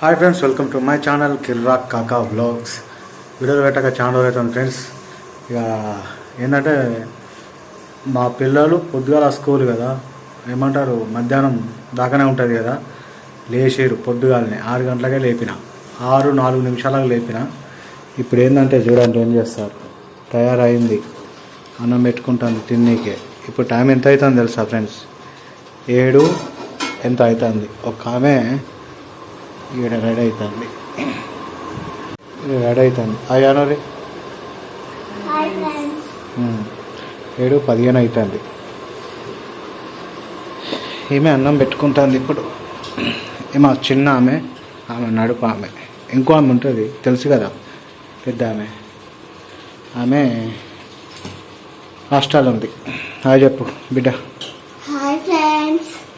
Hi friends welcome to my channel Kirrak Kaka blogs వీడియోలు పెట్టక channel రోజులు అవుతుంది ఫ్రెండ్స్ ఇక ఏంటంటే మా పిల్లలు పొద్దుగాల స్కూల్ కదా ఏమంటారు మధ్యాహ్నం దాకానే ఉంటుంది కదా లేచారు పొద్దుగాలనే. ఆరు గంటలకే లేపిన. ఆరు నాలుగు నిమిషాలకు లేపిన. ఇప్పుడు ఏంటంటే చూడండి ఏం చేస్తారు. తయారైంది. అన్నం పెట్టుకుంటాను తిన్నీకే. ఇప్పుడు టైం ఎంత అవుతుంది తెలుసా ఫ్రెండ్స్ ఏడు ఎంత అవుతుంది ఒక ఆమె ఈడ రెడీ అవుతుంది రెడీ అవుతుంది అయ్యానో రే ఏడు పదిహేను అవుతుంది ఈమె అన్నం పెట్టుకుంటుంది ఇప్పుడు. ఈమె చిన్న ఆమె ఆమె నడుపు ఆమె. ఇంకో ఆమె ఉంటుంది తెలుసు కదా పెద్ద ఆమె. ఆమె హాస్టల్ ఉంది. హాయ్ చెప్పు బిడ్డ.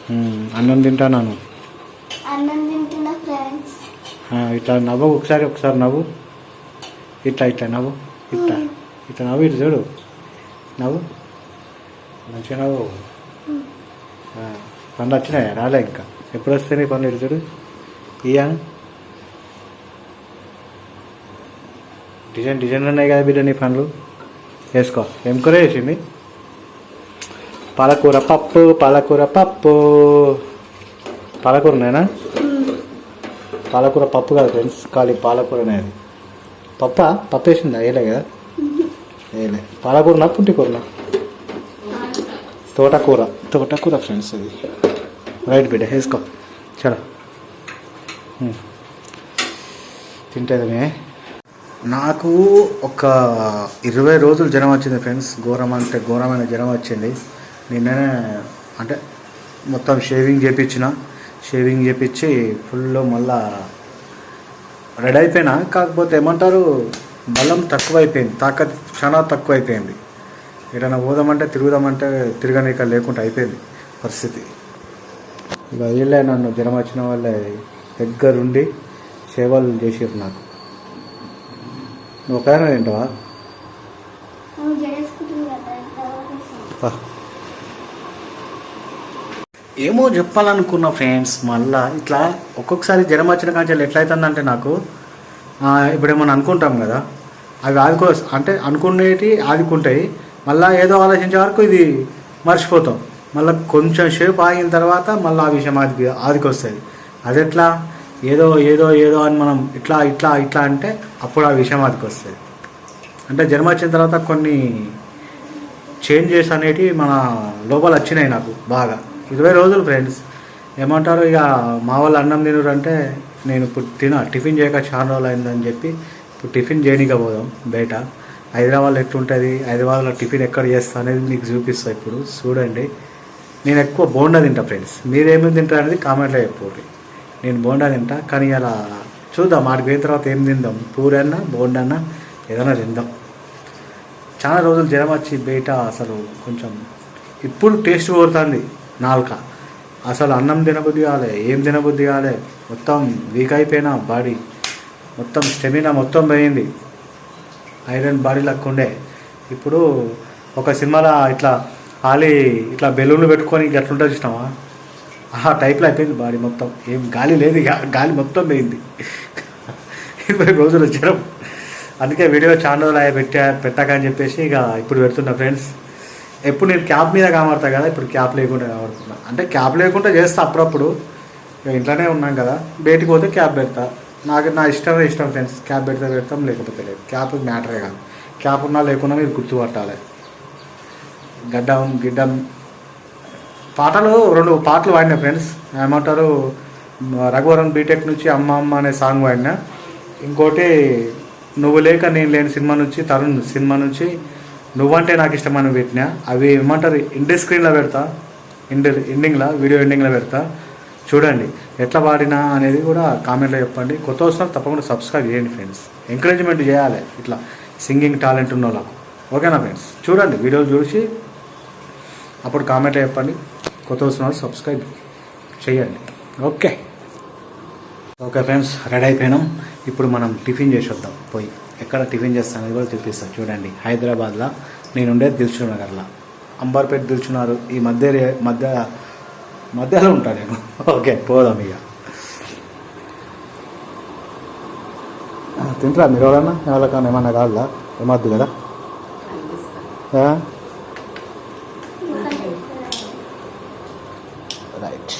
అన్నం తింటాను అన్నం తింటున్న ఫ్రెండ్స్. ఇట్లా నవ్వు ఒకసారి ఒకసారి నవ్వు. ఇట్లా ఇట్లా నవ్వు ఇట్లా. ఇట్లా నవ్వు ఇటు చూడు. నవ్వు. మంచిగా నవ్వు. పనులు వచ్చినాయా? రాలే ఇంకా. ఎప్పుడు వస్తాయి నీ పనులు ఇటు చూడు. ఇయ్యా. డిజైన్ డిజైన్ ఉన్నాయి కదా బిడ్డ నీ పనులు. వేసుకో. ఏం కూర వేసింది పాలకూర పప్పు పాలకూర పప్పు. పాలకూరనేనా పాలకూర పప్పు కాదు ఫ్రెండ్స్ ఖాళీ పాలకూర అనేది పప్ప? పప్పు వేసిందా? వేయలే కదా? వేయలే. పాలకూరనా పుట్టికూరనా? తోటకూర. తోటకూర ఫ్రెండ్స్ అది. రైట్ బిడ్డ వేసుకో. చలో. ఉమ్. నాకు ఒక ఇరవై రోజులు జ్వరం వచ్చింది ఫ్రెండ్స్ ఘోరం అంటే ఘోరమైన జ్వరం వచ్చింది. నిన్ననే అంటే మొత్తం షేవింగ్ చేపించిన. షేవింగ్ చేపించి ఫుల్ మళ్ళా రెడీ అయిపోయినా. కాకపోతే ఏమంటారు బలం తక్కువైపోయింది. తాకత్ చాలా తక్కువైపోయింది. ఎటైనా పోదామంటే తిరుగుదామంటే తిరగనీక లేకుండా అయిపోయింది పరిస్థితి. ఇక వీళ్ళే నన్ను జ్వరం వచ్చిన వాళ్ళే దగ్గరుండి సేవలు చేసారు నాకు. నువ్వు ఒక ఏంటవా నువ్వు చేసుకుంటుంది కదా తర్వాత వస్తాను. ఏమో చెప్పాలనుకున్న ఫ్రెండ్స్ మళ్ళా ఇట్లా ఒక్కొక్కసారి జ్వరం వచ్చిన కాంచెలు ఎట్లయితుందంటే నాకు ఇప్పుడు ఏమన్నా అనుకుంటాం కదా అవి ఆదుకో అంటే అనుకునేటి ఆదుకుంటాయి. మళ్ళీ ఏదో ఆలోచించే వరకు ఇది మర్చిపోతాం. మళ్ళీ కొంచెం సేపు ఆగిన తర్వాత మళ్ళీ ఆ విషయం ఆది ఆదికొస్తుంది. అది ఎట్లా ఏదో ఏదో ఏదో అని మనం ఇట్లా ఇట్లా ఇట్లా అంటే అప్పుడు ఆ విషయం ఆదికొస్తుంది. అంటే జన్మ వచ్చిన తర్వాత కొన్ని చేంజెస్ అనేటివి మన లోపల వచ్చినాయి నాకు బాగా. ఇరవై రోజులు ఫ్రెండ్స్ ఏమంటారు ఇక మా వాళ్ళు అన్నం తినరు అంటే నేను ఇప్పుడు తిన టిఫిన్ చేయక చాలా రోజులు అయిందని చెప్పి ఇప్పుడు టిఫిన్ చేయనీక పోదాం బయట. హైదరాబాద్లో ఎట్లుంటుంది హైదరాబాద్లో టిఫిన్ ఎక్కడ చేస్తా అనేది మీకు చూపిస్తాను ఇప్పుడు. చూడండి. నేను ఎక్కువ బోండా తింటా ఫ్రెండ్స్ మీరేమేమి తింటారు అనేది కామెంట్లో చెప్పండి. నేను బోండా తింటా కానీ అలా చూద్దాం ఆడికి పోయిన తర్వాత ఏం తిందాం. పూరి అన్నా బోండా అన్నా ఏదైనా తిందాం. చాలా రోజులు జ్వరం వచ్చి బయట అసలు కొంచెం ఇప్పుడు టేస్ట్ కోరుతుంది నాలుక. అసలు అన్నం తినబుద్ధి కాలే ఏం తినబుద్ధి కాలే. మొత్తం వీక్ అయిపోయినా బాడీ మొత్తం స్టెమినా మొత్తం పోయింది. ఐరన్ బాడీ లక్కుండే ఉండే. ఇప్పుడు ఒక సినిమాలో ఇట్లా ఆలి ఇట్లా బెలూన్లు పెట్టుకొని ఎట్లుంటుంది చూసినావా? ఆ టైప్లో అయిపోయింది బాడీ మొత్తం. ఏం గాలి లేదు ఇక గాలి మొత్తం పోయింది. ఇరవై రోజులు వచ్చారు. అందుకే వీడియో ఛానల్ పెట్టా పెట్టాక అని చెప్పేసి ఇక ఇప్పుడు పెడుతున్నా ఫ్రెండ్స్ ఎప్పుడు నేను క్యాప్ మీద కామడతా కదా ఇప్పుడు క్యాప్ లేకుండా కామడుతున్నా. అంటే క్యాప్ లేకుండా చేస్తా అప్పుడప్పుడు. ఇంట్లోనే ఉన్నాం కదా బయటికి పోతే క్యాప్ పెడతా. నాకు నా ఇష్టమే ఇష్టం ఫ్రెండ్స్ క్యాప్ పెడితే పెడతాం లేకపోతే లేదు. క్యాప్ మ్యాటరే కాదు. క్యాప్ ఉన్నా లేకున్నా మీరు గుర్తుపట్టాలి. గడ్డం గిడ్డం. పాటలు రెండు పాటలు పాడినా ఫ్రెండ్స్. ఏమంటారు రఘువరన్ బీటెక్ నుంచి అమ్మ అమ్మ అనే సాంగ్ పాడినా. ఇంకోటి నువ్వు లేక నేను లేని సినిమా నుంచి తరుణ్ సినిమా నుంచి నువ్వంటే నాకు ఇష్టమని పెట్టినా అవి ఏమంటారు ఇండి స్క్రీన్లో పెడతా ఇండి ఎండింగ్లో వీడియో ఎండింగ్లో పెడతా. చూడండి ఎట్లా పాడినా అనేది కూడా కామెంట్లో చెప్పండి. కొత్త వస్తున్నారు తప్పకుండా సబ్స్క్రైబ్ చేయండి ఫ్రెండ్స్ ఎంకరేజ్మెంట్ చేయాలి ఇట్లా సింగింగ్ టాలెంట్ ఉన్న వాళ్ళకు ఓకేనా ఫ్రెండ్స్ చూడండి వీడియోలు చూసి అప్పుడు కామెంట్లో చెప్పండి. కొత్త వస్తున్నారు సబ్స్క్రైబ్ చేయండి. ఓకే ఓకే ఫ్రెండ్స్ రెడీ అయిపోయినాం. ఇప్పుడు మనం టిఫిన్ చేసి వద్దాం పోయి. ఎక్కడ టిఫిన్ చేస్తానని కూడా చూపిస్తాను చూడండి హైదరాబాద్లో నేను ఉండేది దిల్చుక్ నగర్లో. అంబర్పేట దిల్చున్నారు ఈ మధ్య మధ్య మధ్యలో ఉంటాను నేను. ఓకే పోదాం ఇక. తింటారా మీరు ఎవరన్నా? ఎవరికన్నా ఏమన్నా కావాలా? ఏమద్దు కదా? రైట్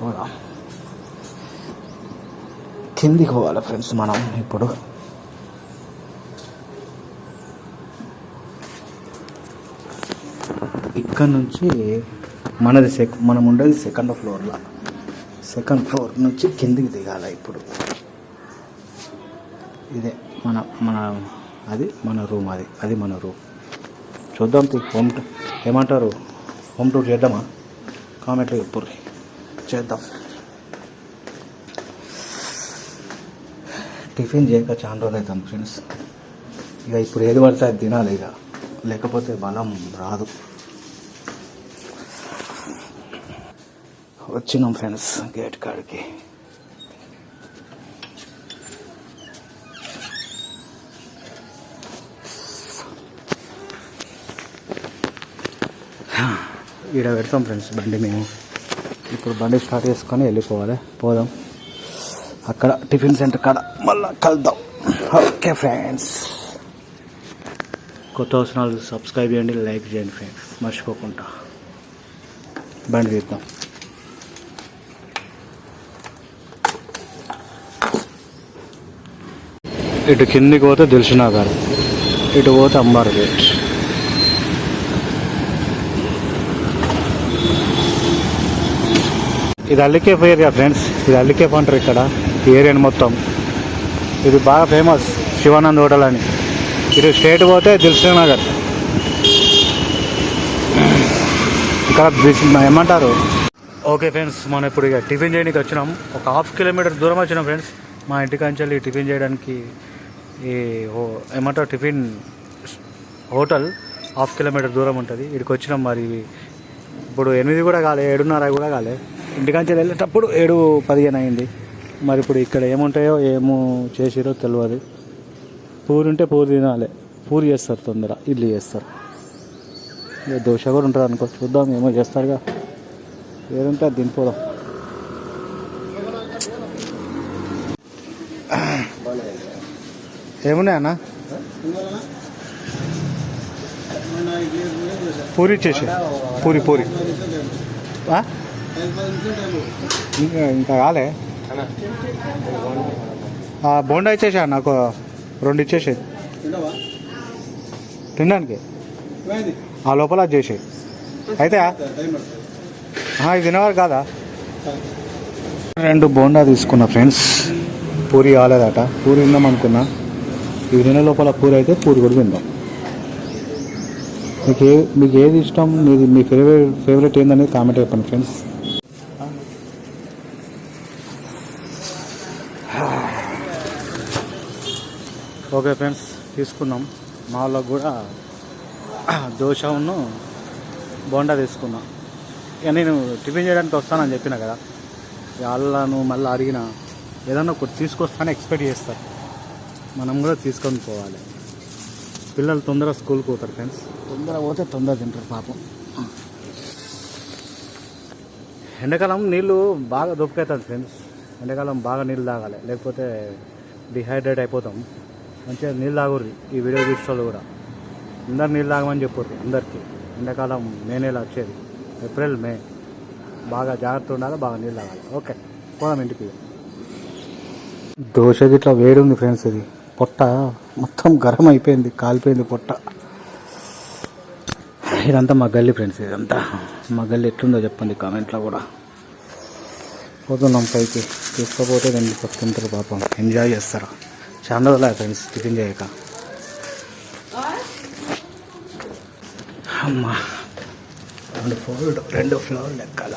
పోదాం. కిందికి పోవాలి ఫ్రెండ్స్ మనం ఇప్పుడు. ఇక్కడ నుంచి మనది సెక్ మనం ఉండేది సెకండ్ ఫ్లోర్లో సెకండ్ ఫ్లోర్ నుంచి కిందికి దిగాలి ఇప్పుడు. ఇదే మన మన అది మన రూమ్ అది అది మన రూమ్ చూద్దాం హోమ్ టూ ఏమంటారు? హోమ్ టూర్ చేద్దామా? కామెంట్లో చెప్పుర్రి. చేద్దాం. టిఫిన్ చేయక చాలా రోజులు అవుతాం ఫ్రెండ్స్. ఇక ఇప్పుడు ఏది పడితే అది తినాలి ఇక. లేకపోతే బలం రాదు. వచ్చినాం ఫ్రెండ్స్ గేట్ కాడికి. ఈడ పెడతాం ఫ్రెండ్స్ బండి మేము. ఇప్పుడు బండి స్టార్ట్ చేసుకొని వెళ్ళిపోవాలి. పోదాం. అక్కడ టిఫిన్ సెంటర్ కాడ మళ్ళా కలుద్దాం. Okay friends. కొత్త అవసరాలు సబ్స్క్రైబ్ చేయండి లైక్ చేయండి ఫ్రెండ్స్. మర్చిపోకుండా. బండి తీద్దాం. ఇటు కిందికి పోతే దిల్సునగర్ ఇటు పోతే అంబార్ గేట్. ఇది అల్లికే ఏరియా ఫ్రెండ్స్ ఇది అల్లికే అంటారు ఇక్కడ. ఏరియాని మొత్తం. ఇది బాగా ఫేమస్ శివానంద్ హోటల్ అని. ఇటు స్టేట్ పోతే దిల్సుఖ్ నగర్. ఇక్కడ ఏమంటారు? ఓకే ఫ్రెండ్స్ మనం ఇప్పుడు ఇక టిఫిన్ చేయడానికి వచ్చినాం. ఒక హాఫ్ కిలోమీటర్ దూరం వచ్చినాం ఫ్రెండ్స్. మా ఇంటి కంచెల్లి టిఫిన్ చేయడానికి ఈ హో- ఏమంటారు టిఫిన్ హోటల్ హాఫ్ కిలోమీటర్ దూరం ఉంటుంది. ఇక్కడికి వచ్చినాం మరి. ఇప్పుడు ఎనిమిది కూడా కాలే ఏడున్నర కూడా కాలే. ఇంటికాంచి వెళ్ళేటప్పుడు ఏడు పదిహేను అయింది. మరి ఇప్పుడు ఇక్కడ ఏముంటాయో ఏమో చేసిరో తెలియదు పూరి ఉంటే పూరి తినాలి. పూరి చేస్తారు తొందర ఇడ్లీ చేస్తారు. ఇక దోశ కూడా ఉంటారు అనుకో చూద్దాం ఏమో చేస్తారుగా. ఏదంటే అది తినిపోదాం. ఏమున్నాయన్నా అన్న? పూరి చేసి పూరి పూరి. ఇంకా ఇంకా కాలే బోండా ఇచ్చేసా నాకు రెండు ఇచ్చేసే. తినడానికి? ఆ లోపల అది చేసే. అయితే ఇది తినేవారు కాదా? రెండు బోండా తీసుకున్నా ఫ్రెండ్స్. పూరి కాలేదట. పూరి తిందాం అనుకున్నా. ఈ తినే లోపల పూరి అయితే పూరి కూడా తిందాం. మీకు ఏ మీకు ఏది ఇష్టం? మీది మీ ఫేవరెట్ ఫేవరెట్ ఏందనేది కామెంట్ చెప్పండి ఫ్రెండ్స్. ఓకే ఫ్రెండ్స్ తీసుకున్నాం. మా వాళ్ళకు కూడా దోశ ఉన్ను బోండా తీసుకున్నా. ఇక నేను టిఫిన్ చేయడానికి వస్తానని చెప్పిన కదా వాళ్ళను మళ్ళీ అడిగిన ఏదన్నా ఒకటి తీసుకొస్తానని ఎక్స్పెక్ట్ చేస్తారు. మనం కూడా తీసుకొని పోవాలి. పిల్లలు తొందరగా స్కూల్కి పోతారు ఫ్రెండ్స్. తొందర పోతే తొందర తింటారు పాపం. ఎండాకాలం నీళ్ళు బాగా దొప్పుకవుతుంది ఫ్రెండ్స్. ఎండాకాలం బాగా నీళ్ళు తాగాలి. లేకపోతే డిహైడ్రేట్ అయిపోతాం. మంచిగా నీళ్ళు తాగుర్రి. ఈ వీడియో చూసేవాళ్ళు కూడా. అందరు నీళ్ళు తాగమని చెప్పుర్రి అందరికీ. ఎండాకాలం మే నెల వచ్చేది. April May. బాగా జాగ్రత్త ఉండాలి బాగా నీళ్ళు తాగాలి. ఓకే పోదాం ఇంటికి. దోశ గిట్లా వేడి ఉంది ఫ్రెండ్స్ ఇది. పొట్ట మొత్తం గరం అయిపోయింది కాలిపోయింది పొట్ట. ఇదంతా మా గల్లీ ఫ్రెండ్స్ ఇదంతా మా గల్లీ ఎట్లుందో చెప్పండి కామెంట్లో కూడా. పోతున్నాం పైకి. తీసుకపోతే రెండు పక్కింటారు పాపం. ఎంజాయ్ చేస్తారా? చాలా రోజులు ఫ్రెండ్స్ టిఫిన్ చేయక. అమ్మా. రెండు ఫ్లోర్లు రెండు ఫ్లోర్లు లెక్కల.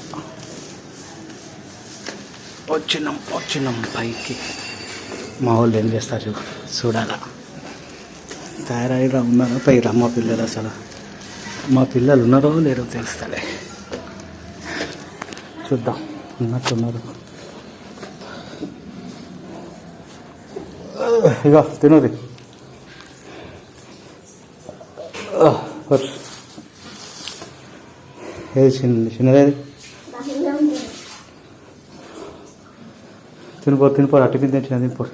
వచ్చినాం వచ్చినాం పైకి. మా వాళ్ళు ఏం చేస్తారు చూడాల చూడాలా. తయారైరా ఉన్నారో? పైరా మా పిల్లలు అసలు. మా పిల్లలు ఉన్నారో లేరో తెలుస్తలే. చూద్దాం ఉన్నట్టున్నారు. ఇక తినది. ఏది చిన్నది? చిన్నదేది తినిపో తినిపో అట్టి మీద తింటున్నా తినిపో.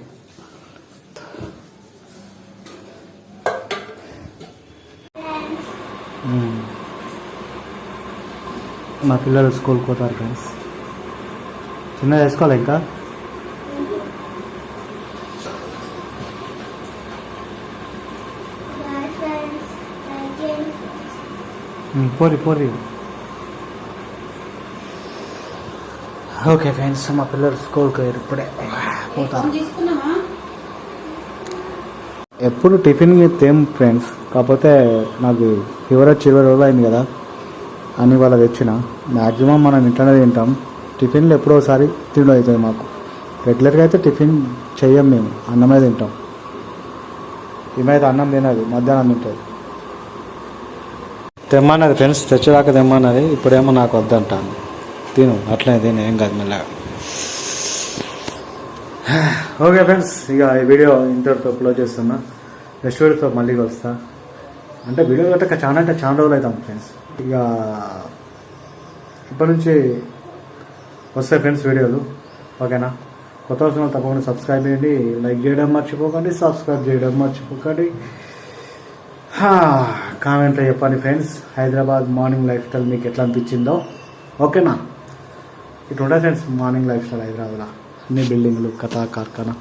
మా పిల్లలు స్కూల్కి పోతారు ఫ్రెండ్స్ చిన్నది వేసుకోవాలి ఇంకా? పోరి పోరి. ఓకే ఫ్రెండ్స్ మా పిల్లలు స్కూల్కి పోయారు ఇప్పుడే. పోతారు. ఎప్పుడు టిఫిన్ తేం ఫ్రెండ్స్ కాకపోతే నాకు ఫీవర్ ఇరవై రోజులు అయింది కదా అని వాళ్ళ తెచ్చిన. మ్యాక్సిమం మనం ఇంట్లోనే తింటాం. టిఫిన్లు ఎప్పుడో ఒకసారి తిండి అవుతుంది మాకు. రెగ్యులర్గా అయితే టిఫిన్ చెయ్యం మేము అన్నమే తింటాం. ఈమెయితే అన్నం తినదు మధ్యాహ్నం తింటుంది. తెమ్మన్నది ఫ్రెండ్స్ తెచ్చేదాకా తెమ్మన్నది ఇప్పుడేమో నాకు వద్దంటాను తిను అట్లనే తిను ఏం కాదు మళ్ళీ. ఓకే ఫ్రెండ్స్ ఇక ఈ వీడియో ఇంటర్తో అప్లోడ్ చేస్తున్నా. నెక్స్ట్ వీడియోతో మళ్ళీ వస్తా. అంటే వీడియో కట్టక చాలా అంటే చాలా రోజులు అవుతాం ఫ్రెండ్స్. ఇక ఇప్పటి నుంచి వస్తాయి ఫ్రెండ్స్ వీడియోలు. ఓకేనా? కొత్త వచ్చిన తప్పకుండా సబ్స్క్రైబ్ చేయండి లైక్ చేయడం మర్చిపోకండి సబ్స్క్రైబ్ చేయడం మర్చిపోకండి. కామెంట్లో చెప్పండి friends. Hyderabad morning lifestyle మీకు ఎట్లా అనిపించిందో. ఓకేనా? ఇటు ఉంటాయి ఫ్రెండ్స్ మార్నింగ్ లైఫ్ స్టైల్ హైదరాబాద్లో. అన్ని బిల్డింగ్లు కథా కార్ఖానా.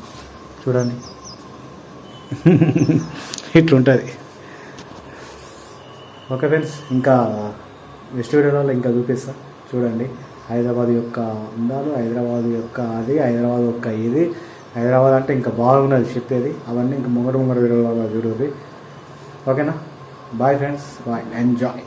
చూడండి. ఇట్లుంటుంది ఓకే ఫ్రెండ్స్ ఇంకా నెక్స్ట్ వీడియోలో ఇంకా చూపిస్తా. చూడండి. హైదరాబాద్ యొక్క అందాలు హైదరాబాద్ యొక్క అది హైదరాబాద్ యొక్క ఇది. హైదరాబాద్ అంటే ఇంకా బాగున్నది చెప్పేది. అవన్నీ ఇంకా ముంగడు ముంగడు వీడియోలో చూడదు ఓకేనా? Bye friends. బాయ్. ఎంజాయ్.